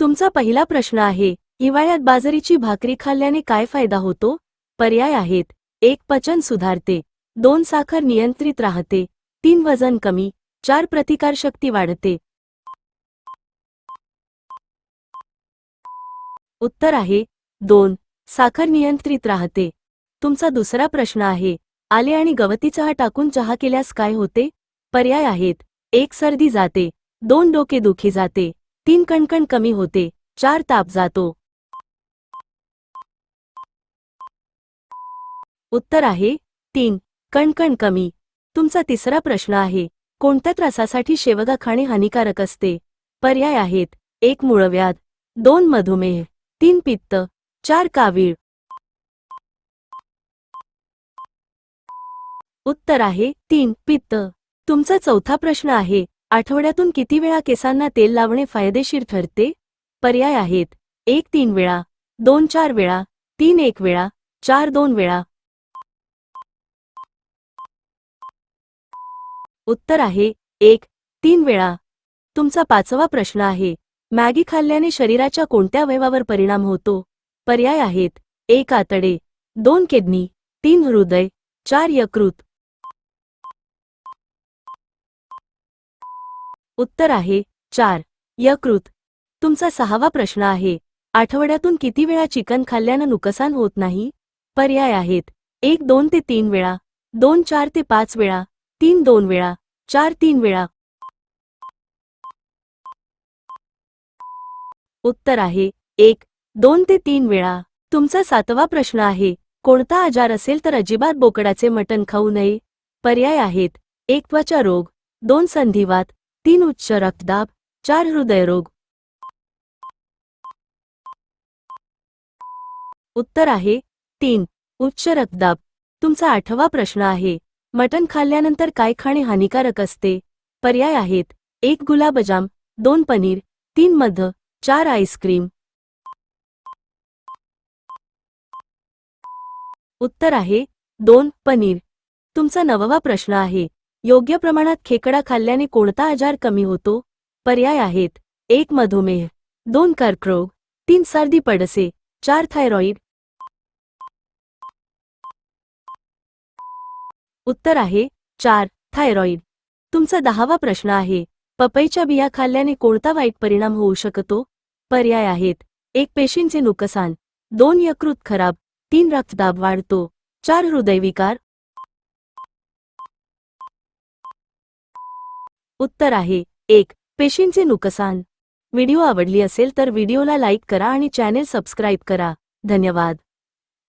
तुमचा पहिला प्रश्न आहे हिवाळ्यात बाजरीची भाकरी खाल्ल्याने काय फायदा होतो? पर्याय आहेत. एक पचन सुधारते. दोन साखर नियंत्रित राहते. तीन वजन कमी. चार प्रतिकारशक्ती वाढते. उत्तर आहे दोन साखर नियंत्रित राहते. तुमचा दुसरा प्रश्न आहे आले आणि गवती चहा टाकून चहा केल्यास काय होते? पर्याय आहेत. एक सर्दी जाते. दोन डोके दुखी जाते. तीन कणकण कमी होते चार ताप जातो. उत्तर आहे तीन कणकण कमी. तुमचा तिसरा प्रश्न आहे कोणत्या त्रासासाठी शेवगा खाणे हानिकारक असते? पर्याय आहेत एक मूळव्याध दोन मधुमेह तीन पित्त चार कावीळ. उत्तर आहे तीन पित्त. तुमचा चौथा प्रश्न आहे आठवड्यातून किती वेळा केसांना तेल लावणे फायदेशीर ठरते? पर्याय आहेत. एक तीन वेळा दोन चार वेळा तीन एक वेळा चार दोन वेळा. उत्तर आहे एक तीन वेळा. तुमचा पाचवा प्रश्न आहे मॅगी खाल्ल्याने शरीराच्या कोणत्या अवयवावर परिणाम होतो? पर्याय आहेत एक आतडे दोन किडनी तीन हृदय चार यकृत. उत्तर आहे चार. यकृत तुमचा सहावा प्रश्न आहे. आठवड्यातून किती वेळा चिकन खाल्ल्यानं नुकसान होत नाही? पर्याय आहेत. एक दोन ते तीन वेळा. दोन चार ते पाच वेळा. तीन दोन वेळा. चार तीन वेळा. उत्तर आहे. एक दोन ते तीन वेळा. तुमचा सातवा प्रश्न आहे. कोणता आजार असेल तर अजिबात बोकडाचे मटण खाऊ नये? पर्याय आहेत. एक त्वचा रोग. दोन संधिवात. तीन उच्च रक्तदाब चार हृदयरोग. उत्तर आहे तीन. उच्च रक्तदाब. तुमचा आठवा प्रश्न आहे. मटण खाल्ल्यानंतर काय खाणे हानिकारक असते? पर्याय आहेत. एक गुलाबजाम दोन पनीर तीन मध चार आईस्क्रीम उत्तर आहे दोन पनीर. तुमचा नववा प्रश्न आहे. योग्य प्रमाणात खेकडा खाल्ल्याने कोणता आजार कमी होतो? पर्याय आहेत. एक मधुमेह. दोन कर्करोग. तीन सर्दी पडसे. चार थायरॉईड. उत्तर आहे चार थायरॉईड. तुमचा दहावा प्रश्न आहे पपईच्या बिया खाल्ल्याने कोणता वाईट परिणाम होऊ शकतो? पर्याय आहेत. एक पेशींचे नुकसान. दोन यकृत खराब. तीन रक्तदाब वाढतो. चार हृदयविकार. उत्तर आहे. एक पेशींचे नुकसान. व्हिडिओ आवडली असेल तर व्हिडिओला लाईक करा आणि चॅनेल सबस्क्राईब करा. धन्यवाद.